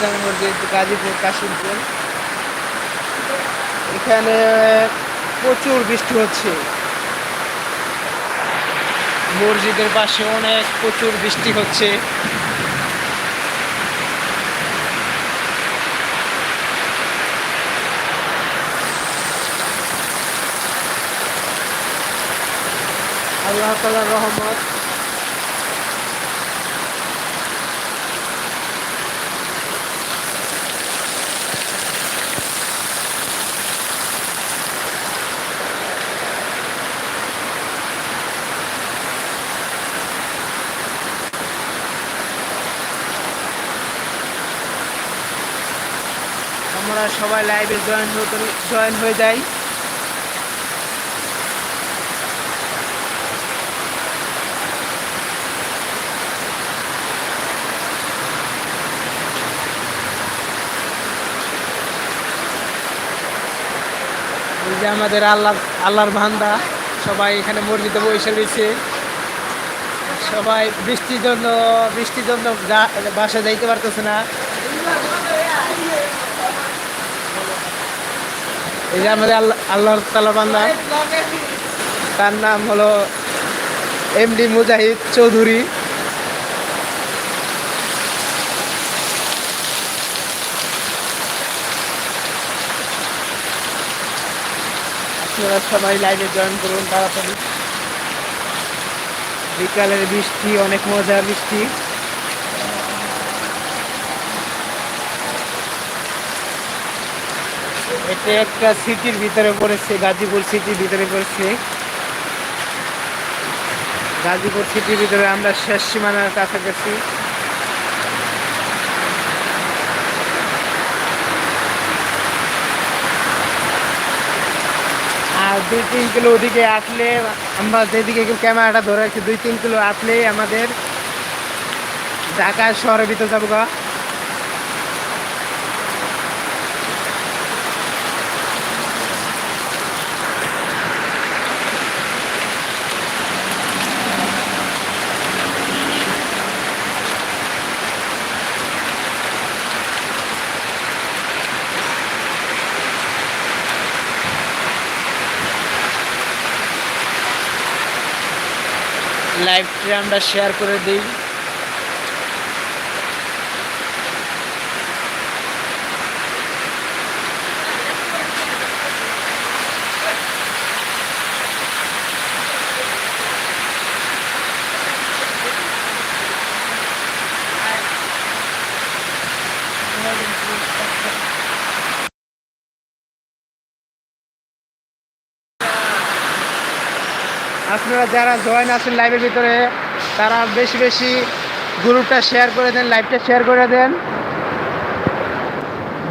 জামে মসজিদ গাজীপুর কাশিমপুর এখানে প্রচুর বৃষ্টি হচ্ছে। মসজিদের পাশে অনেক প্রচুর বৃষ্টি হচ্ছে। আল্লাহ তালার রহমত। আমরা সবাই লাইভে জয়েন জয়েন হয়ে যাই। যে আমাদের আল্লাহ আল্লাহর ভান্দা সবাই এখানে মসজিদে বসে রয়েছে। সবাই বৃষ্টির জন্য বৃষ্টির জন্য বাসা যাইতে পারতেছে না। এই যে আমাদের আল্লাহ আল্লাহর তালা বান্দা তার নাম হলো এমডি মুজাহিদ চৌধুরী। সবাই লাইভে জয়েন করুন তাড়াতাড়ি। বিকালের বৃষ্টি, অনেক মজার বৃষ্টি। একটা সিটির ভিতরে পড়েছে, গাজীপুর সিটির ভিতরে পড়েছে। গাজীপুর সিটির ভিতরে আমরা শেষ সীমানার কাছাকাছি। আর দুই তিন কিলো ওদিকে আসলে আমরা যেদিকে ক্যামেরাটা ধরে রাখছি, দুই তিন কিলো আসলেই আমাদের ঢাকা শহরের ভিতরে যাব গা। লাইভটি আমরা শেয়ার করে দিই। আপনারা যারা জয়েন আছেন লাইভের ভিতরে, তারা বেশি বেশি গ্রুপটা শেয়ার করে দেন লাইভটা শেয়ার করে দেন।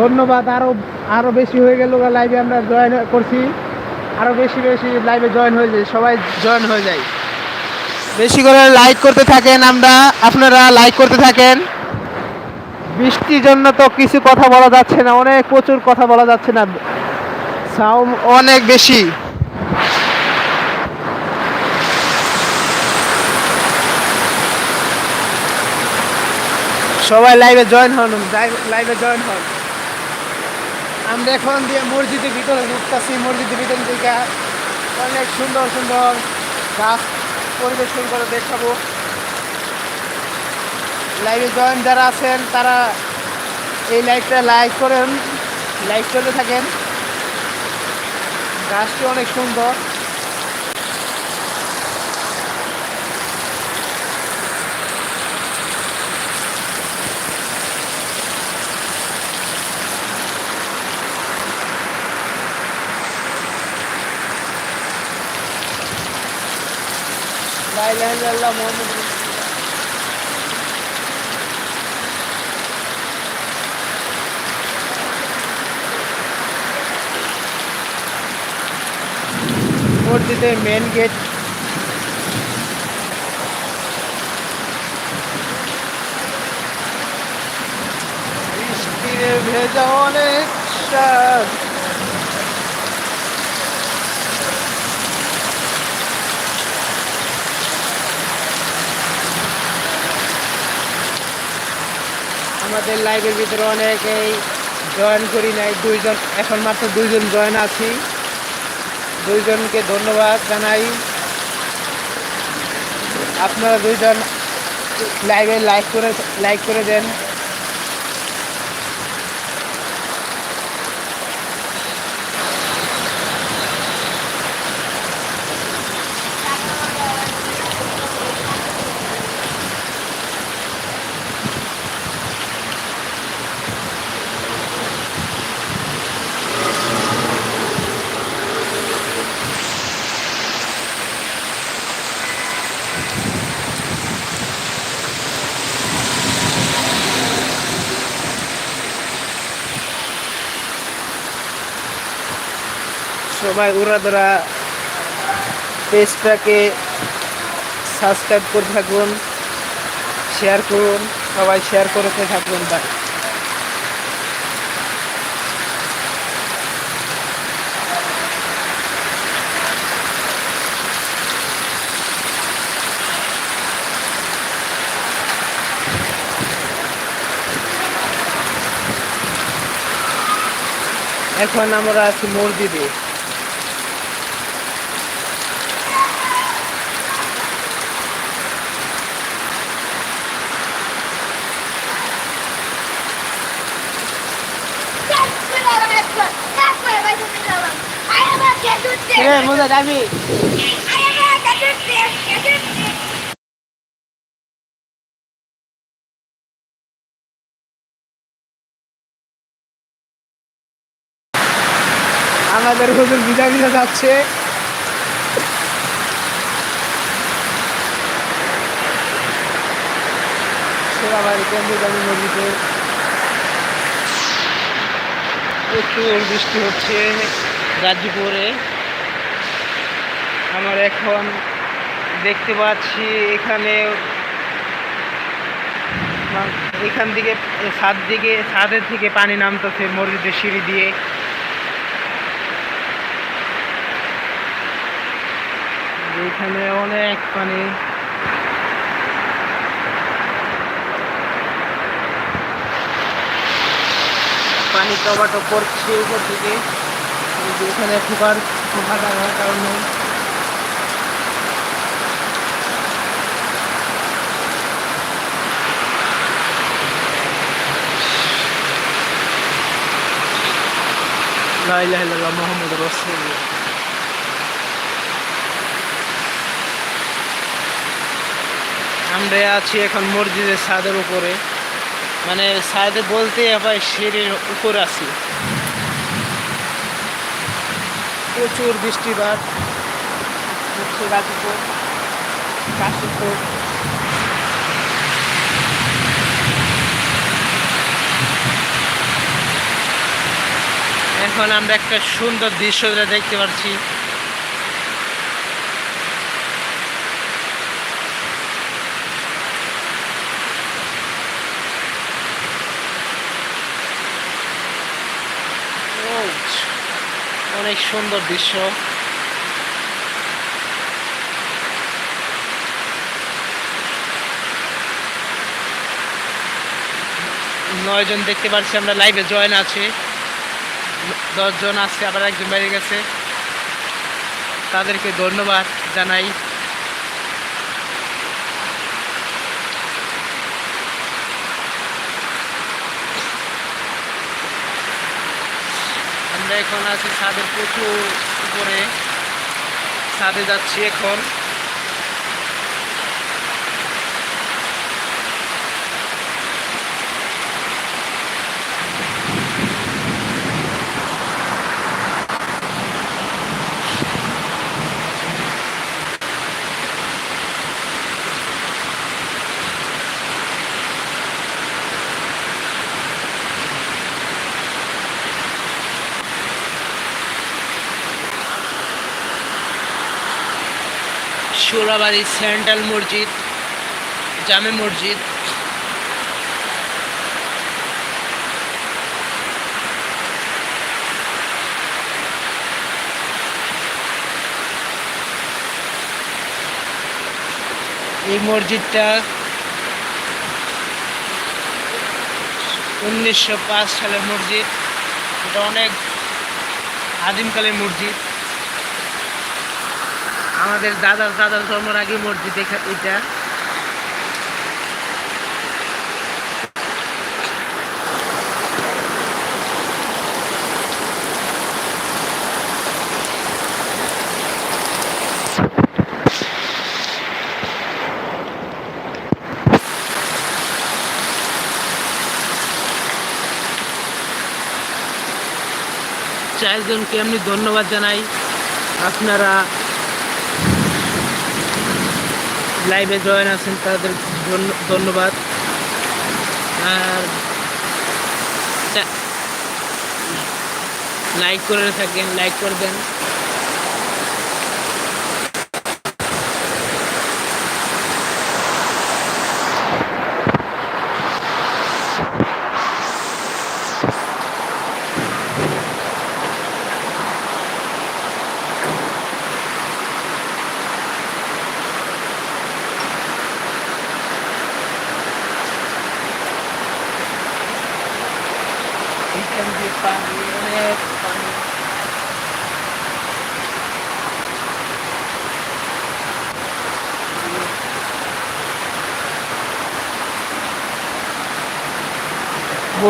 ধন্যবাদ আরও আরও বেশি হয়ে গেল লাইভে আমরা জয়েন করছি। আরও বেশি বেশি লাইভে জয়েন হয়ে যায়, সবাই জয়েন হয়ে যায়। বেশি করে লাইক করতে থাকেন আমরা, আপনারা লাইক করতে থাকেন। বৃষ্টির জন্য তো কিছু কথা বলা যাচ্ছে না, অনেক প্রচুর কথা বলা যাচ্ছে না। সাউন্ড অনেক বেশি। সবাই লাইভে জয়েন হন লাইভে জয়েন হন। আমরা এখন দিয়ে মসজিদের ভিতরে ঢুকতেছি, মসজিদের ভিতর থেকে অনেক সুন্দর সুন্দর গাছ পরিবেশন করে দেখাবো। লাইভে জয়েন যারা আছেন, তারা এই লাইভটা লাইক করেন লাইক করতে থাকেন। গাছটি অনেক সুন্দর। লাইল্লাহ মোহাম্মদ মসজিদে মেন গেট ভেজা অনেক আমাদের লাইভের ভিতরে অনেকেই জয়েন করি নাই। দুইজন, এখন মাত্র দুইজন জয়েন আছি। দুইজনকে ধন্যবাদ জানাই। আপনারা দুইজন লাইভে লাইক করে লাইক করে দেন। সবাই উড়াদরা পেজটাকে সাবস্ক্রাইব করে থাকুন শেয়ার করুন, সবাই শেয়ার করতে থাকুন বা এখন আমরা আছি মসজিদে। মোজা যাবি? আমাদের হুজুর বিদায় নিতে যাচ্ছে। প্রচুর বৃষ্টি হচ্ছে। গাজীপুরে আমার এখন দেখতে পাচ্ছি এখানে, এখান থেকে ছাদ দিকে, ছাদের থেকে পানি নামতেছে মসজিদের সিঁড়ি দিয়ে। এখানে অনেক পানি। পানি টমাটো পড়ছে উপর থেকে। এখানে ফুকার ফুকা কারণে। লা ইলাহা ইল্লাল্লাহ মুহাম্মাদুর রাসূলুল্লাহ আমরা আছি এখন মসজিদের ছাদের উপরে। মানে ছাদে বলতে আবার সিঁড়ির উপরে আছি। প্রচুর বৃষ্টিপাত গাজীপুর কাশীপুর। এখন আমরা একটা সুন্দর দৃশ্য দেখতে পাচ্ছি। অনেক সুন্দর দৃশ্য। নয়জন দেখতে পাচ্ছি, আমরা লাইভে জয়েন আছে। দশজন আছে আবার একজন বেড়ে গেছে। তাদেরকে ধন্যবাদ জানাই। আমরা এখন আছি ছাদের প্রচুর উপরে। ছাদে যাচ্ছি এখন। সোলাবাড়ি সেন্ট্রাল মসজিদ, জামে মসজিদ। এই মসজিদটা উনিশশো পাঁচ সালের মসজিদ। এটা অনেক আদিমকালের মসজিদ। আমাদের দাদার দাদার জন্মের আগে মসজিদ এটা। চারজনকে আমি ধন্যবাদ জানাই। আপনারা লাইভে জয়েন আছেন তাদের ধন্য- ধন্যবাদ। আর লাইক করে থাকেন লাইক করবেন এখান দিয়ে পানি অনেক পানি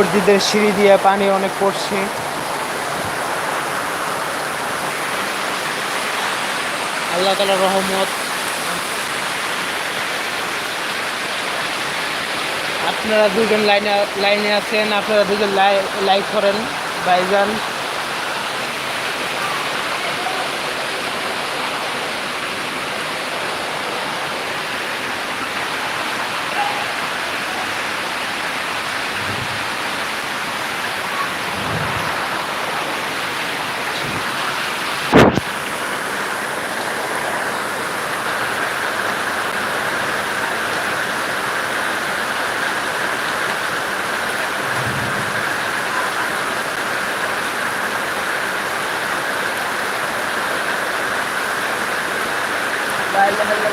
মসজিদের সিঁড়ি দিয়ে পানি অনেক পড়ছে। আল্লাহ তালা রহমত। আপনারা দুজন লাইনে লাইনে আছেন, আপনারা দুজন লাইক করেন, ভাইজান।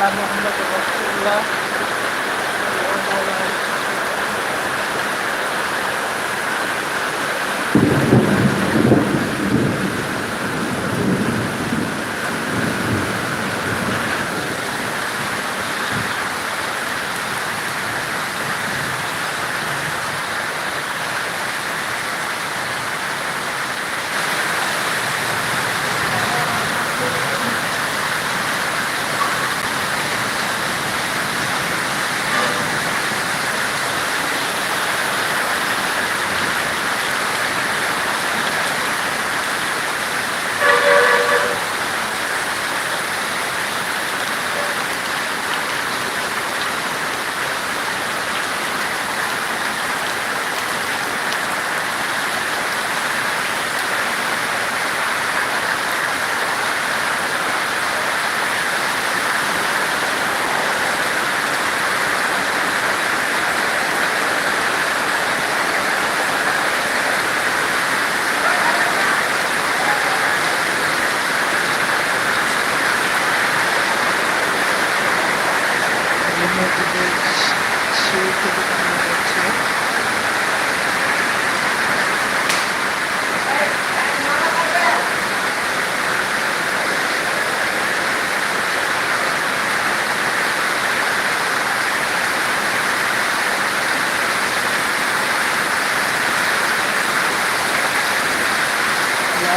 বাধ্যতামূলক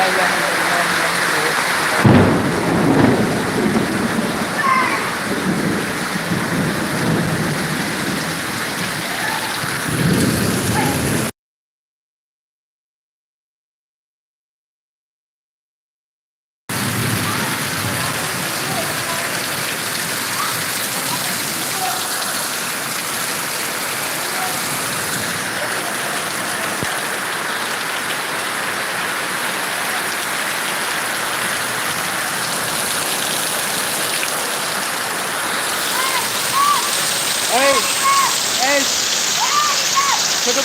জায়গা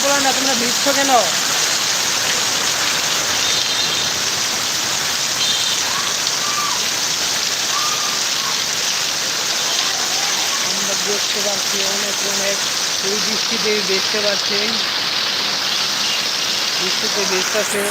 বলো না, তোমরা ভিজছ কেন? আমরা দেখতে পাচ্ছি অনেক অনেক এই বৃষ্টিতে দেখতে পাচ্ছি। বৃষ্টিতে ভিজতেছে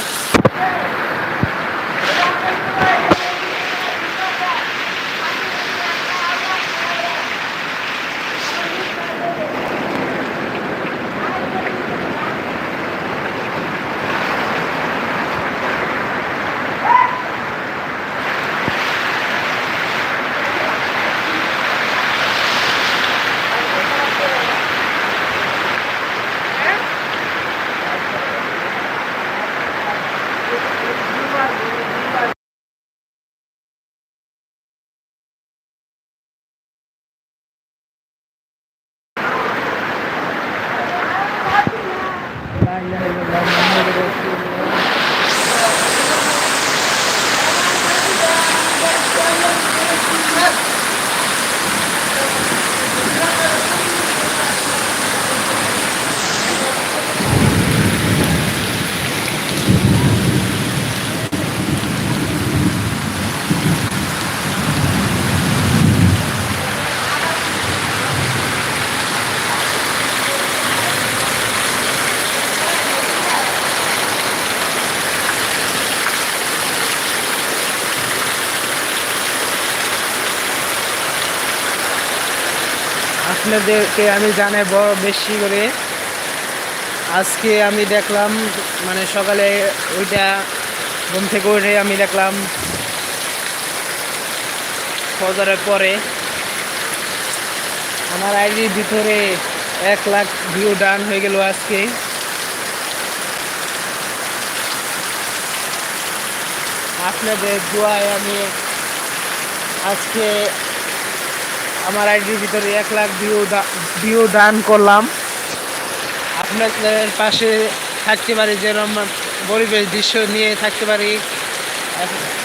আপনাদেরকে আমি জানাব বেশি করে। আজকে আমি দেখলাম মানে সকালে ওইটা ঘুম থেকে উঠে আমি দেখলাম ফজরের পরে আমার আইডির ভিতরে এক লাখ ভিউ ডান হয়ে গেল আজকে। আপনাদের দোয়ায় আমি আজকে আমার আইডির ভিতরে এক লাখ ভিউ ভিউ দান করলাম। আপনাদের পাশে থাকতে পারি যেরকম পরিবেশ দৃশ্য নিয়ে থাকতে পারি।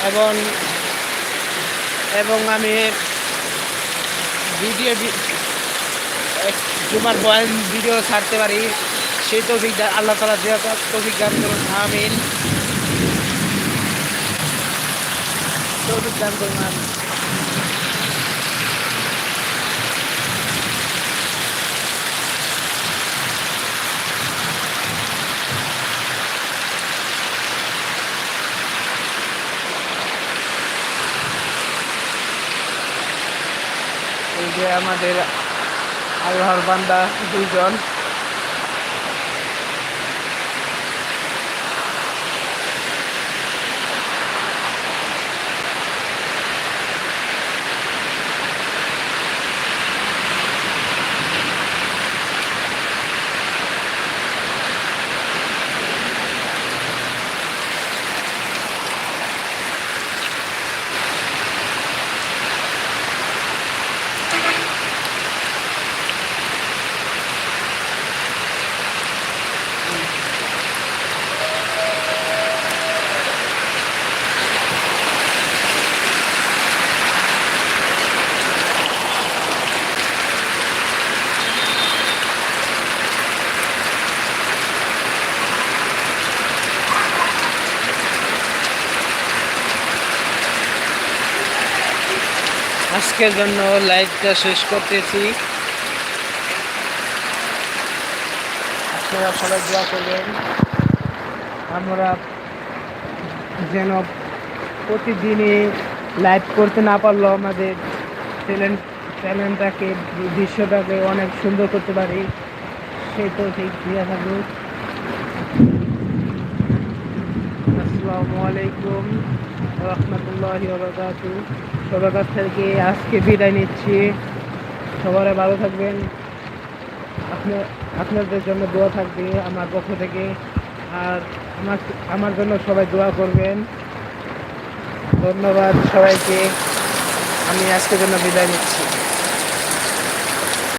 এবং এবং আমি ভিডিও তোমার বয়ান ভিডিও ছাড়তে পারি। সেই তৌফিক আল্লাহ তালা যে তৌফিক দান করুন। আমিন। তৌফিক দান করুন, আমিন। যে আমাদের আল্লাহর বান্দা দুইজন। আজকের জন্য লাইভটা শেষ করতেছি। আপনারা সবাই দোয়া করবেন। আমরা যেন প্রতিদিনই লাইভ করতে না পারলেও আমাদের ট্যালেন্ট ট্যালেন্টটাকে দৃশ্যটাকে অনেক সুন্দর করতে পারি। সে তো ঠিক দিয়ে থাকুক। আসসালামু আলাইকুম। রহমতুল্লাহি সবার কাছ থেকে আজকে বিদায় নিচ্ছি। সবাই ভালো থাকবেন। আপনার আপনাদের জন্য দোয়া থাকবে আমার পক্ষ থেকে। আর আমার আমার জন্য সবাই দোয়া করবেন। ধন্যবাদ সবাইকে। আমি আজকের জন্য বিদায় নিচ্ছি।